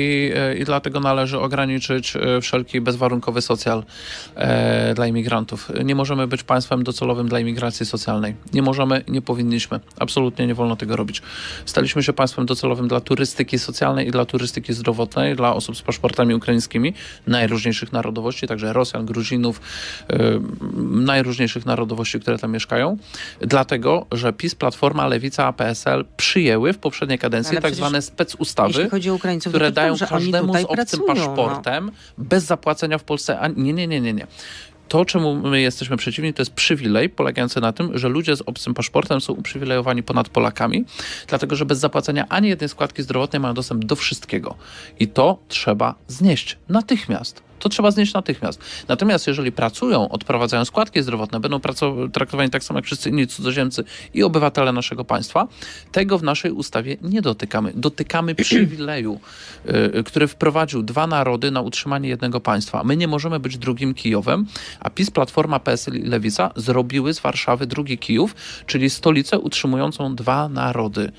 I, e, I dlatego należy ograniczyć e, wszelki bezwarunkowy socjal e, dla imigrantów. Nie możemy być państwem docelowym dla imigracji socjalnej. Nie możemy, nie powinniśmy. Absolutnie nie wolno tego robić. Staliśmy się państwem docelowym dla turystyki socjalnej i dla turystyki zdrowotnej, dla osób z paszportami ukraińskimi najróżniejszych narodowości, także Rosjan, Gruzinów, e, najróżniejszych narodowości, które tam mieszkają. Dlatego, że PiS, Platforma, Lewica, PSL przyjęły w poprzedniej kadencji Ale tak zwane specustawy które dają oni każdemu z obcym pracują, no. paszportem bez zapłacenia w Polsce. A nie, nie, nie, nie, nie. To, czemu my jesteśmy przeciwni, to jest przywilej polegający na tym, że ludzie z obcym paszportem są uprzywilejowani ponad Polakami, dlatego że bez zapłacenia ani jednej składki zdrowotnej mają dostęp do wszystkiego. I to trzeba znieść natychmiast. To trzeba znieść natychmiast. Natomiast jeżeli pracują, odprowadzają składki zdrowotne, będą traktowani tak samo jak wszyscy inni cudzoziemcy i obywatele naszego państwa, tego w naszej ustawie nie dotykamy. Dotykamy przywileju, y, który wprowadził dwa narody na utrzymanie jednego państwa. My nie możemy być drugim Kijowem, a PiS, Platforma, PSL i Lewica zrobiły z Warszawy drugi Kijów, czyli stolicę utrzymującą dwa narody.